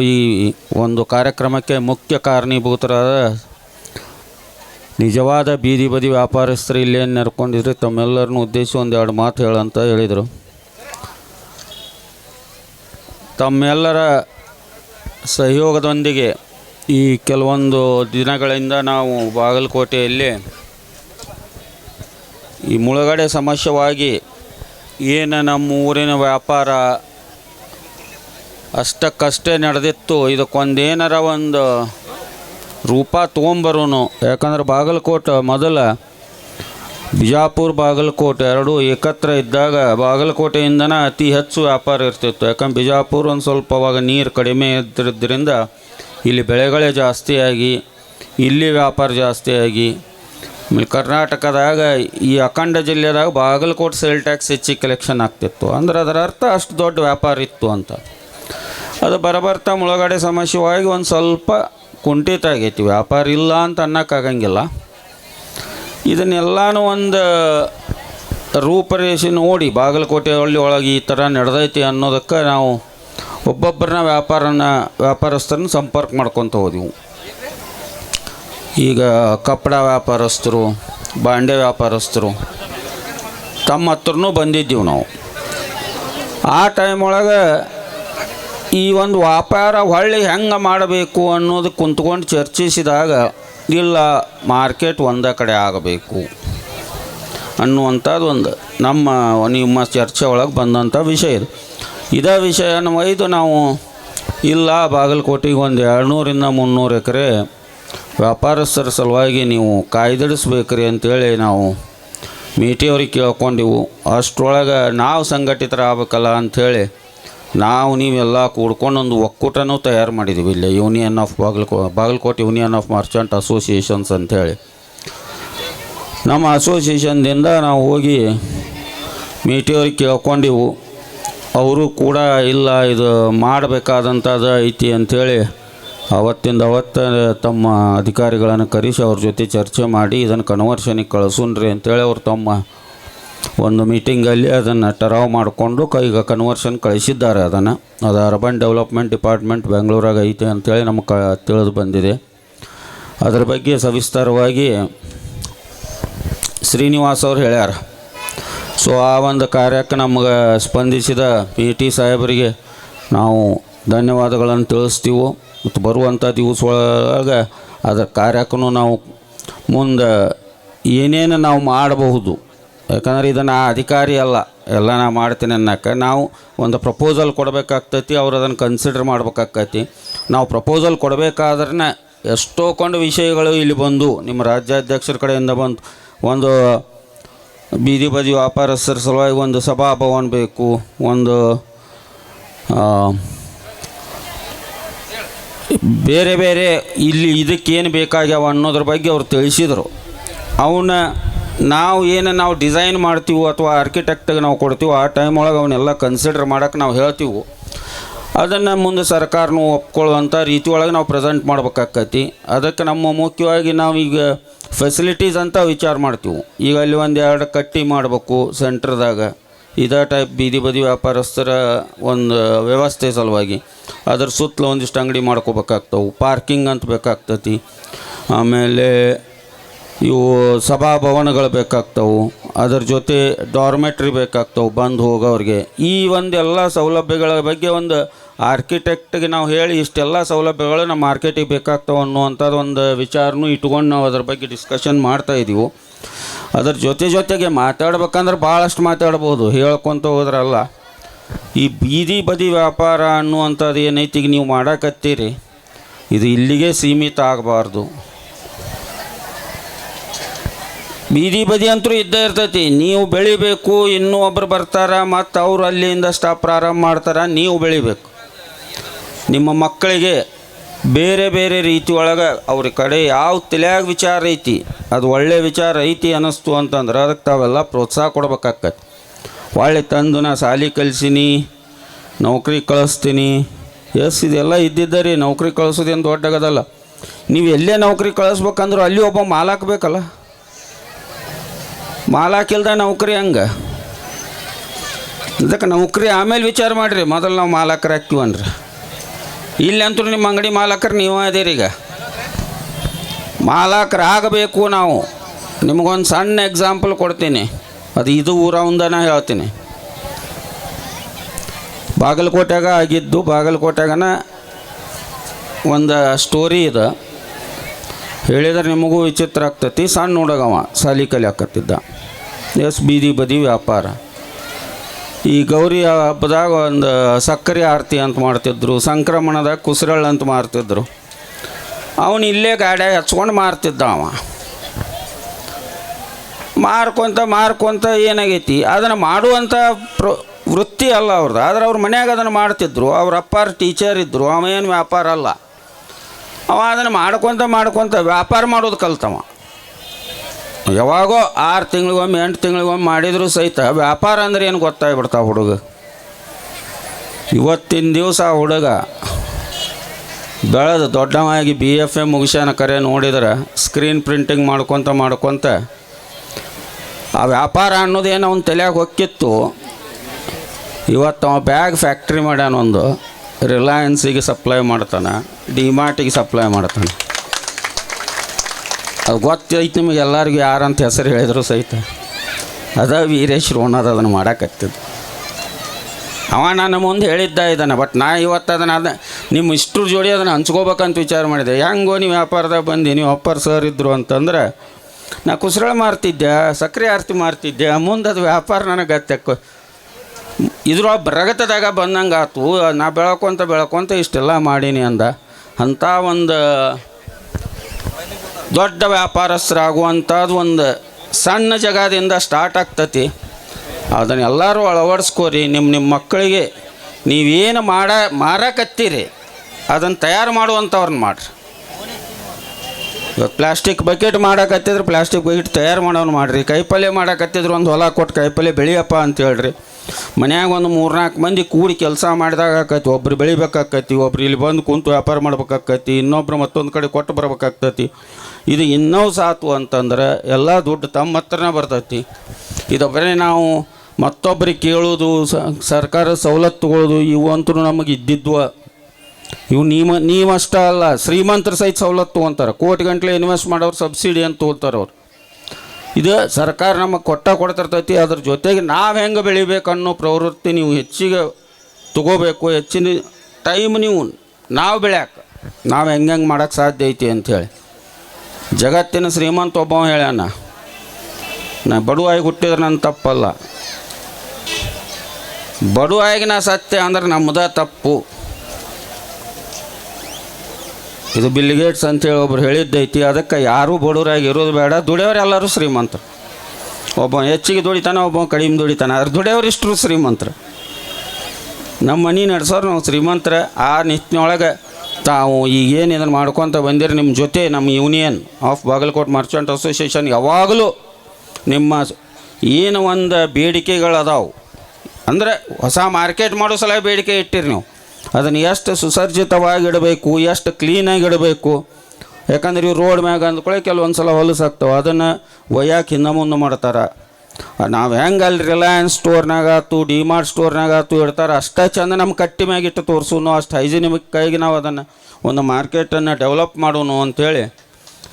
ಈ ಒಂದು ಕಾರ್ಯಕ್ರಮಕ್ಕೆ ಮುಖ್ಯ ಕಾರಣೀಭೂತರಾದ ನಿಜವಾದ ಬೀದಿ ಬದಿ ವ್ಯಾಪಾರಸ್ಥರು ಇಲ್ಲೇನು ನೆರ್ಕೊಂಡಿದ್ರೆ ತಮ್ಮೆಲ್ಲರನ್ನು ಉದ್ದೇಶಿಸಿ ಒಂದೆರಡು ಮಾತು ಹೇಳಂತ ಹೇಳಿದರು. ತಮ್ಮೆಲ್ಲರ ಸಹಯೋಗದೊಂದಿಗೆ ಈ ಕೆಲವೊಂದು ದಿನಗಳಿಂದ ನಾವು ಬಾಗಲಕೋಟೆಯಲ್ಲಿ ಈ ಮುಳುಗಡೆ ಸಮಸ್ಯೆವಾಗಿ ಏನು ನಮ್ಮ ಊರಿನ ವ್ಯಾಪಾರ ಅಷ್ಟಕ್ಕಷ್ಟೇ ನಡೆದಿತ್ತು. ಇದಕ್ಕೊಂದೇನಾರ ಒಂದು ರೂಪ ತೊಗೊಂಬರೋನು. ಯಾಕಂದ್ರೆ ಬಾಗಲಕೋಟೆ ಮೊದಲ ಬಿಜಾಪುರ, ಬಾಗಲಕೋಟೆ ಎರಡೂ ಏಕತ್ರ ಇದ್ದಾಗ ಬಾಗಲಕೋಟೆಯಿಂದನೇ ಅತಿ ಹೆಚ್ಚು ವ್ಯಾಪಾರ ಇರ್ತಿತ್ತು. ಯಾಕಂದ್ರೆ ಬಿಜಾಪುರ ಒಂದು ಸ್ವಲ್ಪ ಅವಾಗ ನೀರು ಕಡಿಮೆ ಇದ್ದಿದ್ದರಿಂದ ಇಲ್ಲಿ ಬೆಳೆಗಳೇ ಜಾಸ್ತಿಯಾಗಿ, ಇಲ್ಲಿ ವ್ಯಾಪಾರ ಜಾಸ್ತಿಯಾಗಿ. ಆಮೇಲೆ ಕರ್ನಾಟಕದಾಗ ಈ ಅಖಂಡ ಜಿಲ್ಲೆದಾಗ ಬಾಗಲಕೋಟೆ ಸೇಲ್ ಟ್ಯಾಕ್ಸ್ ಹೆಚ್ಚಿಗೆ ಕಲೆಕ್ಷನ್ ಆಗ್ತಿತ್ತು. ಅಂದ್ರೆ ಅದರ ಅರ್ಥ ಅಷ್ಟು ದೊಡ್ಡ ವ್ಯಾಪಾರ ಇತ್ತು ಅಂತ. ಅದು ಬರಬರ್ತಾ ಮುಳುಗಡೆ ಸಮಸ್ಯೆವಾಗಿ ಒಂದು ಸ್ವಲ್ಪ ಕುಂಠಿತ ಆಗೈತಿ. ವ್ಯಾಪಾರ ಇಲ್ಲ ಅಂತ ಅನ್ನೋಕ್ಕಾಗಂಗಿಲ್ಲ. ಇದನ್ನೆಲ್ಲನೂ ಒಂದು ರೂಪರೇಷೆ ನೋಡಿ ಬಾಗಲಕೋಟೆ ಹಳ್ಳಿ ಒಳಗೆ ಈ ಥರ ನಡೆದೈತಿ ಅನ್ನೋದಕ್ಕೆ ನಾವು ಒಬ್ಬೊಬ್ಬರನ್ನ ವ್ಯಾಪಾರನ ವ್ಯಾಪಾರಸ್ಥರನ್ನ ಸಂಪರ್ಕ ಮಾಡ್ಕೊತ ಹೋದೆವು. ಈಗ ಕಪ್ಪಡ ವ್ಯಾಪಾರಸ್ಥರು, ಬಾಂಡೆ ವ್ಯಾಪಾರಸ್ಥರು ತಮ್ಮ ಹತ್ರನೂ ಬಂದಿದ್ದೀವಿ ನಾವು. ಆ ಟೈಮ್ ಒಳಗೆ ಈ ಒಂದು ವ್ಯಾಪಾರ ಹೊಳ್ಳಿ ಹೆಂಗೆ ಮಾಡಬೇಕು ಅನ್ನೋದು ಕುಂತ್ಕೊಂಡು ಚರ್ಚಿಸಿದಾಗ, ಇಲ್ಲ, ಮಾರ್ಕೆಟ್ ಒಂದೇ ಕಡೆ ಆಗಬೇಕು ಅನ್ನುವಂಥದ್ದು ಒಂದು ನಮ್ಮ, ನಿಮ್ಮ ಚರ್ಚೆ ಒಳಗೆ ಬಂದಂಥ ವಿಷಯ ಇದು. ಇದೇ ವಿಷಯನ ಒಯ್ದು ನಾವು, ಇಲ್ಲ, ಬಾಗಲಕೋಟೆಗೆ ಒಂದು ಎರಡುನೂರಿಂದ ಮುನ್ನೂರು ಎಕರೆ ವ್ಯಾಪಾರಸ್ಥರ ಸಲುವಾಗಿ ನೀವು ಕಾಯ್ದಿಡಿಸ್ಬೇಕ್ರಿ ಅಂತೇಳಿ ನಾವು ಮೀಟಿಯವ್ರಿಗೆ ಕೇಳ್ಕೊಂಡಿವು. ಅಷ್ಟರೊಳಗೆ ನಾವು ಸಂಘಟಿತರಾಗಬೇಕಲ್ಲ ಅಂಥೇಳಿ ನಾವು ನೀವೆಲ್ಲ ಕೂಡ್ಕೊಂಡು ಒಂದು ಒಕ್ಕೂಟನೂ ತಯಾರು ಮಾಡಿದ್ದೀವಿ ಇಲ್ಲಿ union of Bagalko Bagalkot union of merchant associations ಅಂಥೇಳಿ. ನಮ್ಮ ಅಸೋಸಿಯೇಷನ್ದಿಂದ ನಾವು ಹೋಗಿ ಮೀಟಿಯವ್ರಿಗೆ ಕೇಳ್ಕೊಂಡಿವು. ಅವರು ಕೂಡ ಇಲ್ಲ, ಇದು ಮಾಡಬೇಕಾದಂಥದ್ದು ಐತಿ ಅಂಥೇಳಿ ಅವತ್ತಿಂದ ಅವತ್ತ ತಮ್ಮ ಅಧಿಕಾರಿಗಳನ್ನು ಕರೆಸಿ ಅವ್ರ ಜೊತೆ ಚರ್ಚೆ ಮಾಡಿ, ಇದನ್ನು ಕನ್ವರ್ಷನಿಗೆ ಕಳಿಸೋಣ್ರಿ ಅಂತೇಳಿ ಅವ್ರು ತಮ್ಮ ಒಂದು ಮೀಟಿಂಗಲ್ಲಿ ಅದನ್ನು ಟರಾವ್ ಮಾಡಿಕೊಂಡು ಈಗ ಕನ್ವರ್ಷನ್ ಕಳಿಸಿದ್ದಾರೆ ಅದನ್ನು. ಅದು ಅರ್ಬನ್ ಡೆವಲಪ್ಮೆಂಟ್ ಡಿಪಾರ್ಟ್ಮೆಂಟ್ ಬೆಂಗಳೂರಾಗ ಐತೆ ಅಂತೇಳಿ ನಮಗೆ ಕ ತಿಳಿದು ಬಂದಿದೆ. ಅದರ ಬಗ್ಗೆ ಸವಿಸ್ತಾರವಾಗಿ ಶ್ರೀನಿವಾಸ್ ಅವ್ರು ಹೇಳ್ಯಾರ. ಸೊ, ಆ ಒಂದು ಕಾರ್ಯಕ್ಕೆ ನಮಗೆ ಸ್ಪಂದಿಸಿದ ಪಿ ಟಿ ಸಾಹೇಬರಿಗೆ ನಾವು ಧನ್ಯವಾದಗಳನ್ನು ತಿಳಿಸ್ತೀವೋ, ಮತ್ತು ಬರುವಂಥ ದಿವಸ ಒಳಗೆ ಅದರ ಕಾರ್ಯಕ್ಕೂ ನಾವು ಮುಂದೆ ಏನೇನು ನಾವು ಮಾಡಬಹುದು ಯಾಕಂದ್ರೆ ಇದನ್ನು ಅಧಿಕಾರಿ ಅಲ್ಲ ಎಲ್ಲ ನಾ ಮಾಡ್ತೀನಿ ಅನ್ನೋಕ್ಕೆ ನಾವು ಒಂದು ಪ್ರಪೋಸಲ್ ಕೊಡಬೇಕಾಗ್ತೈತಿ ಅವ್ರು ಅದನ್ನು ಕನ್ಸಿಡರ್ ಮಾಡ್ಬೇಕಾಗ್ತೈತಿ. ನಾವು ಪ್ರಪೋಸಲ್ ಕೊಡಬೇಕಾದ್ರೆ ಎಷ್ಟೋ ಕೊಂಡು ವಿಷಯಗಳು ಇಲ್ಲಿ ಬಂದು ನಿಮ್ಮ ರಾಜ್ಯಾಧ್ಯಕ್ಷರ ಕಡೆಯಿಂದ ಬಂದು ಒಂದು ಬೀದಿ ಬದಿ ವ್ಯಾಪಾರಸ್ಥರ ಸಲುವಾಗಿ ಒಂದು ಸಭಾಭವನ ಬೇಕು ಒಂದು ಆ, ಬೇರೆ ಬೇರೆ ಇಲ್ಲಿ ಇದಕ್ಕೇನು ಬೇಕಾಗ್ಯಾವ ಅನ್ನೋದ್ರ ಬಗ್ಗೆ ಅವ್ರು ತಿಳಿಸಿದರು. ಅವನ್ನ ನಾವು ಏನು ನಾವು ಡಿಸೈನ್ ಮಾಡ್ತೀವೋ ಅಥವಾ ಆರ್ಕಿಟೆಕ್ಟಿಗೆ ನಾವು ಕೊಡ್ತೀವೋ ಆ ಟೈಮ್ ಒಳಗೆ ಅವನ್ನೆಲ್ಲ ಕನ್ಸಿಡರ್ ಮಾಡೋಕೆ ನಾವು ಹೇಳ್ತೀವಿ. ಅದನ್ನು ಮುಂದೆ ಸರ್ಕಾರನೂ ಒಪ್ಕೊಳ್ಳುವಂಥ ರೀತಿ ಒಳಗೆ ನಾವು ಪ್ರೆಸೆಂಟ್ ಮಾಡ್ಬೇಕಾಕೈತಿ. ಅದಕ್ಕೆ ನಮ್ಮ ಮುಖ್ಯವಾಗಿ ನಾವೀಗ ಫೆಸಿಲಿಟೀಸ್ ಅಂತ ವಿಚಾರ ಮಾಡ್ತೀವಿ. ಈಗ ಅಲ್ಲಿ ಒಂದು ಎರಡು ಕಟ್ಟಿ ಮಾಡಬೇಕು ಸೆಂಟ್ರದಾಗ ಇದೇ ಟೈಪ್ ಬೀದಿ ಬದಿ ವ್ಯಾಪಾರಸ್ಥರ ಒಂದು ವ್ಯವಸ್ಥೆ ಸಲುವಾಗಿ. ಅದ್ರ ಸುತ್ತಲೂ ಒಂದಿಷ್ಟು ಅಂಗಡಿ ಮಾಡ್ಕೋಬೇಕಾಗ್ತವೆ. ಪಾರ್ಕಿಂಗ್ ಅಂತ ಬೇಕಾಗ್ತತಿ. ಆಮೇಲೆ ಇವು ಸಭಾಭವನಗಳು ಬೇಕಾಗ್ತವೆ, ಅದರ ಜೊತೆ ಡಾರ್ಮೆಟ್ರಿ ಬೇಕಾಗ್ತವೆ, ಬಂದು ಹೋಗೋರಿಗೆ. ಈ ಒಂದೆಲ್ಲ ಸೌಲಭ್ಯಗಳ ಬಗ್ಗೆ ಒಂದು ಆರ್ಕಿಟೆಕ್ಟ್ಗೆ ನಾವು ಹೇಳಿ ಇಷ್ಟೆಲ್ಲ ಸೌಲಭ್ಯಗಳು ನಮ್ಮ ಮಾರ್ಕೆಟಿಗೆ ಬೇಕಾಗ್ತವೆ ಅನ್ನುವಂಥದ್ದು ಒಂದು ವಿಚಾರನೂ ಇಟ್ಕೊಂಡು ನಾವು ಅದ್ರ ಬಗ್ಗೆ ಡಿಸ್ಕಷನ್ ಮಾಡ್ತಾ ಇದ್ದೀವಿ ಅದ್ರ ಜೊತೆ ಜೊತೆಗೆ ಮಾತಾಡ್ಬೇಕಂದ್ರೆ ಭಾಳಷ್ಟು ಮಾತಾಡ್ಬೋದು, ಹೇಳ್ಕೊತ ಹೋದ್ರಲ್ಲ. ಈ ಬೀದಿ ಬದಿ ವ್ಯಾಪಾರ ಅನ್ನುವಂಥದ್ದು ಏನೈತಿ ನೀವು ಮಾಡಕತ್ತೀರಿ. ಇದು ಇಲ್ಲಿಗೆ ಸೀಮಿತ ಆಗಬಾರ್ದು. ಬೀದಿ ಬದಿ ಅಂತೂ ಇದ್ದೇ ಇರ್ತೈತಿ. ನೀವು ಬೆಳಿಬೇಕು, ಇನ್ನೂ ಒಬ್ರು ಬರ್ತಾರ, ಮತ್ತು ಅವ್ರು ಅಲ್ಲಿಂದ ಸ್ಟಾಪ್ ಪ್ರಾರಂಭ ಮಾಡ್ತಾರೆ, ನೀವು ಬೆಳಿಬೇಕು. ನಿಮ್ಮ ಮಕ್ಕಳಿಗೆ ಬೇರೆ ಬೇರೆ ರೀತಿ ಒಳಗೆ ಅವ್ರ ಕಡೆ ಯಾವ ತಲೆಯಾಗ ವಿಚಾರ ಐತಿ, ಅದು ಒಳ್ಳೆ ವಿಚಾರ ಐತಿ ಅನ್ನಿಸ್ತು ಅಂತಂದ್ರೆ ಅದಕ್ಕೆ ತಾವೆಲ್ಲ ಪ್ರೋತ್ಸಾಹ ಕೊಡ್ಬೇಕಾಕತಿ ಒಳ್ಳೆ ತಂದು ನಾ ಸಾಲಿ ಕಲಿಸೀನಿ, ನೌಕರಿ ಕಳಿಸ್ತೀನಿ. ಎಸ್, ಇದೆಲ್ಲ ಇದ್ದಿದ್ದ ರೀ, ನೌಕರಿ ಕಳಿಸೋದೇನು ದೊಡ್ಡಗದಲ್ಲ. ನೀವು ಎಲ್ಲೇ ನೌಕರಿ ಕಳಿಸ್ಬೇಕಂದ್ರೂ ಅಲ್ಲಿ ಒಬ್ಬ ಮಾಲಾಕ್ ಬೇಕಲ್ಲ ಮಾಲಾಕಿಲ್ದ ನೌಕರಿ ಹಂಗೆ? ಅದಕ್ಕೆ ನೌಕರಿ ಆಮೇಲೆ ವಿಚಾರ ಮಾಡಿರಿ, ಮೊದಲು ನಾವು ಮಾಲಕರು ಹಾಕ್ತೀವನ್ರಿ ಇಲ್ಲಂತೂ ನಿಮ್ಮ ಅಂಗಡಿ ಮಾಲಕರು ನೀವು ಅದೇರಿ ಈಗ. ಮಾಲಕರು ಆಗಬೇಕು ನಾವು. ನಿಮಗೊಂದು ಸಣ್ಣ ಎಕ್ಸಾಂಪಲ್ ಕೊಡ್ತೀನಿ. ಅದು ಇದು ಊರ ಒಂದನ ಹೇಳ್ತೀನಿ. ಬಾಗಲಕೋಟೆಗ ಆಗಿದ್ದು, ಬಾಗಲಕೋಟೆಗನ ಒಂದು ಸ್ಟೋರಿ ಇದೆ. ಹೇಳಿದ್ರೆ ನಿಮಗೂ ವಿಚಿತ್ರ ಆಗ್ತತಿ. ಸಣ್ಣ ಹುಡುಗವ, ಸಾಲಿ ಕಲಿಯಾಕತ್ತಿದ್ದ ಎಸ್, ಬೀದಿ ಬದಿ ವ್ಯಾಪಾರ. ಈ ಗೌರಿ ಹಬ್ಬದಾಗ ಒಂದು ಸಕ್ಕರೆ ಆರತಿ ಅಂತ ಮಾಡ್ತಿದ್ರು ಸಂಕ್ರಮಣದಾಗ ಕುಸರಳ್ ಅಂತ ಮಾರ್ತಿದ್ರು. ಅವನು ಇಲ್ಲೇ ಗಾಡ್ಯಾಗ ಹಚ್ಕೊಂಡು ಮಾರ್ತಿದ್ದ ಅವ. ಮಾರ್ಕೊಂತ ಮಾರ್ಕೊಂತ ಏನಾಗೈತಿ? ಅದನ್ನು ಮಾಡುವಂಥ ಪ್ರ, ವೃತ್ತಿ ಅಲ್ಲ ಅವ್ರದ್ದು ಆದ್ರೆ ಅವ್ರ ಮನ್ಯಾಗ ಅದನ್ನು ಮಾಡ್ತಿದ್ರು. ಅವ್ರ ಅಪ್ಪಾರ ಟೀಚರ್ ಇದ್ದರು ಅವ ವ್ಯಾಪಾರ ಅಲ್ಲ. ಅವ ಅದನ್ನು ಮಾಡ್ಕೊತ ಮಾಡ್ಕೊತ ವ್ಯಾಪಾರ ಮಾಡೋದು ಕಲ್ತವ. ಯಾವಾಗೋ ಆರು ತಿಂಗಳಿಗೊಮ್ಮೆ, ಎಂಟು ತಿಂಗಳಿಗೊಮ್ಮೆ ಮಾಡಿದರೂ ಸಹಿತ ವ್ಯಾಪಾರ ಅಂದ್ರೆ ಏನು ಗೊತ್ತಾಗ್ಬಿಡ್ತಾವ ಹುಡುಗ. ಇವತ್ತಿನ ದಿವಸ ಆ ಹುಡುಗ ಬೆಳೆದು ದೊಡ್ಡವಾಗಿ ಬಿ ಎಫ್ ಎ ಮುಗಿಸ್ಯಾನ ಕರೆ ನೋಡಿದ್ರೆ ಸ್ಕ್ರೀನ್ ಪ್ರಿಂಟಿಂಗ್ ಮಾಡ್ಕೊತ ಮಾಡ್ಕೊತ ಆ ವ್ಯಾಪಾರ ಅನ್ನೋದೇನು ಅವ್ನ ತಲೆಯಾಗ ಹೊಕ್ಕಿತ್ತು. ಇವತ್ತು ಅವ ಬ್ಯಾಗ್ ಫ್ಯಾಕ್ಟ್ರಿ ಮಾಡ್ಯಾನ ಒಂದು. ರಿಲಯನ್ಸಿಗೆ ಸಪ್ಲೈ ಮಾಡ್ತಾನೆ ಡಿಮಾರ್ಟಿಗೆ ಸಪ್ಲೈ ಮಾಡ್ತಾನೆ. ಅದು ಗೊತ್ತೈತೆ ನಿಮಗೆ, ಎಲ್ಲರಿಗೂ ಯಾರಂತ ಹೆಸರು ಹೇಳಿದ್ರು ಸಹಿತ. ಅದ ವೀರೇಶ್ ರೋಣದ ಅದನ್ನು ಮಾಡಾಕತ್ತಿದ್ದು. ಅವ ನನ್ನ ಮುಂದೆ ಹೇಳಿದ್ದ ಇದ್ದಾನೆ ಬಟ್ ನಾ ಇವತ್ತು ಅದನ್ನು ಅದ ನಿಮ್ಮ ಇಷ್ಟ್ರ ಜೋಡಿ ಅದನ್ನು ಹಂಚ್ಕೋಬೇಕಂತ ವಿಚಾರ ಮಾಡಿದೆ. ಹೆಂಗೋ ನೀವು ವ್ಯಾಪಾರದಾಗ ಬಂದು, ನೀವು ಅಪ್ಪರ್ ಸರ್ ಇದ್ದರು ಅಂತಂದ್ರೆ, ನಾ ಕುಸ್ರಳ ಮಾರ್ತಿದ್ದೆ ಸಕ್ಕರೆ ಆರತಿ ಮಾರ್ತಿದ್ದೆ, ಮುಂದೆ ಅದು ವ್ಯಾಪಾರ ನನಗೆ ಗತ್ತೆಕ್ಕು ಇದ್ರೊಳಗೆ ಬರಗತದಾಗ ಬಂದಂಗೆ ಆತು, ನಾ ಬೆಳ್ಕೊಂತ ಬೆಳ್ಕೊಂತ ಇಷ್ಟೆಲ್ಲ ಮಾಡೀನಿ ಅಂದ. ಅಂಥ ಒಂದು ದೊಡ್ಡ ವ್ಯಾಪಾರಸ್ಥರಾಗುವಂಥದ್ದು ಒಂದು ಸಣ್ಣ ಜಗದಿಂದ ಸ್ಟಾರ್ಟ್ ಆಗ್ತತಿ. ಅದನ್ನು ಎಲ್ಲರೂ ಅಳವಡಿಸ್ಕೋರಿ ನಿಮ್ಮ ನಿಮ್ಮ ಮಕ್ಕಳಿಗೆ ನೀವೇನು ಮಾಡ, ಮಾರಕತ್ತೀರಿ, ಅದನ್ನು ತಯಾರು ಮಾಡುವಂಥವ್ರನ್ನ ಮಾಡಿರಿ. ಇವತ್ತು ಪ್ಲಾಸ್ಟಿಕ್ ಬಕೆಟ್ ಮಾಡಕತ್ತಿದ್ರೆ ಪ್ಲಾಸ್ಟಿಕ್ ಬಕೆಟ್ ತಯಾರು ಮಾಡೋನು ಮಾಡಿರಿ, ಕೈಪಲ್ಯ ಮಾಡಕತ್ತಿದ್ರು ಒಂದು ಹೊಲ ಕೊಟ್ಟು ಕೈಪಲ್ಯ ಬೆಳೆಯಪ್ಪ ಅಂತ ಹೇಳ್ರಿ. ಮನ್ಯಾಗ ಒಂದು ಮೂರ್ನಾಲ್ಕು ಮಂದಿ ಕೂಡಿ ಕೆಲಸ ಮಾಡಿದಾಗ ಆಕೈತಿ, ಒಬ್ರು ಬೆಳಿಬೇಕಾಕೈತಿ, ಒಬ್ರು ಇಲ್ಲಿ ಬಂದು ಕುಂತು ವ್ಯಾಪಾರ ಮಾಡ್ಬೇಕಾಕೈತಿ, ಇನ್ನೊಬ್ರು ಮತ್ತೊಂದು ಕಡೆ ಕೊಟ್ಟು ಬರ್ಬೇಕಾಗ್ತೈತಿ ಇದು ಇನ್ನೂ ಸಾತು ಅಂತಂದ್ರೆ ಎಲ್ಲ ದುಡ್ಡು ತಮ್ಮ ಹತ್ರನೇ ಬರ್ತೈತಿ. ಇದು ಬರೀ ನಾವು ಮತ್ತೊಬ್ಬರಿಗೆ ಕೇಳೋದು ಸರ್ಕಾರ ಸವಲತ್ತುಗಳದು ಇವು ಅಂತೂ ನಮಗೆ ಇದ್ದಿದ್ವ. ಇವು ನೀಮ, ನೀವಷ್ಟ ಅಲ್ಲ, ಶ್ರೀಮಂತರ ಸಹಿತ ಸವಲತ್ತು ತೊಗೊಂತಾರೆ. ಕೋಟಿ ಗಂಟ್ಲೆ ಇನ್ವೆಸ್ಟ್ ಮಾಡೋರು ಸಬ್ಸಿಡಿ ಅಂತ ತೊಗೊತಾರೆ ಅವ್ರು. ಇದು ಸರ್ಕಾರ ನಮಗೆ ಕೊಟ್ಟ ಕೊಡ್ತಿರ್ತೈತಿ, ಅದ್ರ ಜೊತೆಗೆ ನಾವು ಹೆಂಗೆ ಬೆಳಿಬೇಕು ಅನ್ನೋ ಪ್ರವೃತ್ತಿ ನೀವು ಹೆಚ್ಚಿಗೆ ತಗೋಬೇಕು, ಹೆಚ್ಚಿನ ಟೈಮ್ ನೀವು ನಾವು ಬೆಳ್ಯಾಕ. ನಾವು ಹೆಂಗೆ ಹೆಂಗೆ ಮಾಡೋಕ್ಕೆ ಸಾಧ್ಯ ಐತಿ ಅಂಥೇಳಿ ಜಗತ್ತಿನ ಶ್ರೀಮಂತ ಒಬ್ಬವ ಹೇಳ್ಯಾನ, ನಾ ಬಡವಾಗಿ ಹುಟ್ಟಿದ್ರೆ ನನ್ನ ತಪ್ಪಲ್ಲ. ಬಡವಾಗಿ ನಾ ಸತ್ಯ ಅಂದ್ರೆ ನಮ್ಮದ ತಪ್ಪು. ಇದು ಬಿಲ್ ಗೇಟ್ಸ್ ಅಂತೇಳಿ ಒಬ್ರು ಹೇಳಿದ್ದೈತಿ ಅದಕ್ಕೆ ಯಾರೂ ಬಡವರಾಗಿ ಇರೋದು ಬೇಡ ದುಡಿಯೋರು ಎಲ್ಲರೂ ಶ್ರೀಮಂತರು. ಒಬ್ಬ ಹೆಚ್ಚಿಗೆ ದುಡಿತಾನೆ, ಒಬ್ಬ ಕಡಿಮೆ ದುಡಿತಾನೆ ಅದ್ರ ದುಡಿಯವ್ರು ಇಷ್ಟರು ಶ್ರೀಮಂತರು. ನಮ್ಮ ಮನೆ ನಡೆಸೋರು ನಾವು ಶ್ರೀಮಂತರ, ಆ ನಿಟ್ಟಿನೊಳಗೆ ತಾವು ಈಗೇನು ಇದನ್ನು ಮಾಡ್ಕೊತ ಬಂದಿರಿ ನಿಮ್ಮ ಜೊತೆ, ನಮ್ಮ union of Bagalkot merchant association ಯಾವಾಗಲೂ ನಿಮ್ಮ ಏನು ಒಂದು ಬೇಡಿಕೆಗಳು ಅದಾವು ಅಂದರೆ ಹೊಸ ಮಾರ್ಕೆಟ್ ಮಾಡೋ ಸಲ ಬೇಡಿಕೆ ಇಟ್ಟಿರಿ ನೀವು. ಅದನ್ನು ಎಷ್ಟು ಸುಸರ್ಜಿತವಾಗಿ ಇಡಬೇಕು ಎಷ್ಟು ಕ್ಲೀನಾಗಿ ಇಡಬೇಕು ಯಾಕಂದ್ರೆ ಇವು ರೋಡ್ ಮ್ಯಾಗ ಅಂದ್ಕೊಳ್ಳಿ ಕೆಲವೊಂದು ಸಲ ಹೊಲಸಾಗ್ತವೆ ಅದನ್ನು ಒಯ್ಯಾಕೆ ಹಿಂದೆ ಮುಂದೆ ಮಾಡ್ತಾರೆ. ನಾವು ಹೆಂಗೆ ಅಲ್ಲಿ ರಿಲಯನ್ಸ್ ಸ್ಟೋರ್ನಾಗ ಆಯ್ತು ಡಿ ಮಾರ್ಟ್ ಸ್ಟೋರ್ನಾಗ ಆಯ್ತು ಇಡ್ತಾರೆ, ಅಷ್ಟೇ ಚಂದ ನಮ್ಮ ಕಟ್ಟಿ ಮ್ಯಾಗ ಇಟ್ಟು ತೋರಿಸೋನು, ಅಷ್ಟು ಹೈಜಿನಿಕ್ ಕೈಗೆ ನಾವು ಅದನ್ನು ಒಂದು ಮಾರ್ಕೆಟನ್ನು ಡೆವಲಪ್ ಮಾಡೋನು ಅಂಥೇಳಿ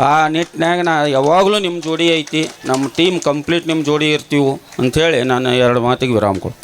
ಆ ನಿಟ್ಟಿನಾಗ ನಾ ಯಾವಾಗಲೂ ನಿಮ್ಮ ಜೋಡಿ ಐತಿ ನಮ್ಮ ಟೀಮ್ ಕಂಪ್ಲೀಟ್ ನಿಮ್ಮ ಜೋಡಿ ಇರ್ತೀವಿ ಅಂಥೇಳಿ ನಾನು ಎರಡು ಮಾತಿಗೆ ವಿರಾಮ ಕೊಡು